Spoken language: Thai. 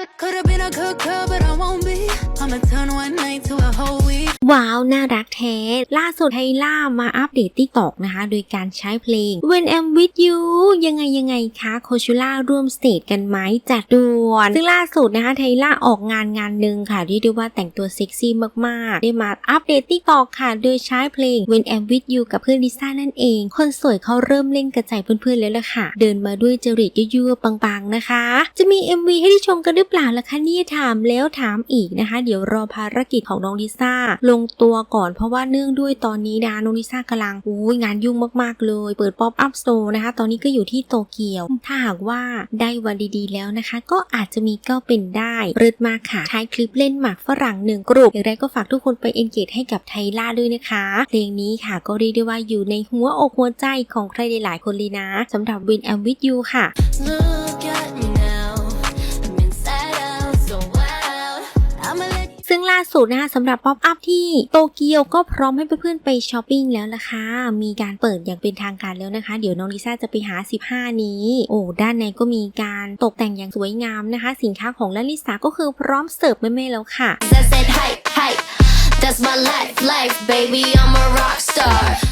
Could have been a could could, but I won't be. I'ma turn one night to a whole week. ว้าว น่ารักแท้ ล่าสุดไทล่ามาอัปเดต t ิ k ต o k นะคะ โดยการใช้เพลง When I'm with you ยังไงยังไงคะโคชูล่าร่วมสเตจกันไหมจัดด่วน ซึ่งล่าสุดนะคะไทล่าออกงานงานหนึ่งค่ะที่เรียกได้ว่าแต่งตัวเซ็กซี่มากๆ ได้มาอัปเดต t ิ k ต o k ค่ะ โดยใช้เพลง When I'm with you กับเพื่อนลิซ่านั่นเอง คนสวยเขาเริ่มเล่นกระจายเพื่อนๆแล้วล่ะค่ะ เดินมาด้วยจริตยั่วๆปังๆนะคะ จะมี MV ให้ได้ชมกันหรือเปล่าล่ะคะเนี่ยถามแล้วถามอีกนะคะ เดี๋ยวรอภารกิจของน้องลิซ่าลงตัวก่อนเพราะว่าเนื่องด้วยตอนนี้นะน้องลิซ่ากำลังอุ้ยงานยุ่งมากๆเลย เปิดป๊อปอัพสโตร์นะคะ ตอนนี้ก็อยู่ที่โตเกียว ถ้าหากว่าได้วันดีๆแล้วนะคะ ก็อาจจะมีก็เป็นได้เริดมากค่ะท้ายคลิปเล่นหมากฝรั่งหนึ่งกลุ่มอย่างไรก็ฝากทุกคนไปเอนเกจให้กับไทล่าด้วยนะคะ เพลงนี้ค่ะก็เรียกได้ว่าอยู่ในหัวอกหัวใจของใครหลายๆคนเลยนะสำหรับ Win and With You ค่ะ Love. ซึ่งล่าสุดนะคะสำหรับป๊อปอัพที่โตเกียวก็พร้อมให้เพื่อนๆไปช้อปปิ้งแล้วล่ะค่ะ มีการเปิดอย่างเป็นทางการแล้วนะคะ เดี๋ยวน้องลิซ่าจะไปหา 15 นี้ โอ้ด้านในก็มีการตกแต่งอย่างสวยงามนะคะ สินค้าของลลิซ่าก็คือพร้อมเสิร์ฟแม่ๆแล้วค่ะ That's my life, life, baby. I'm a rock star.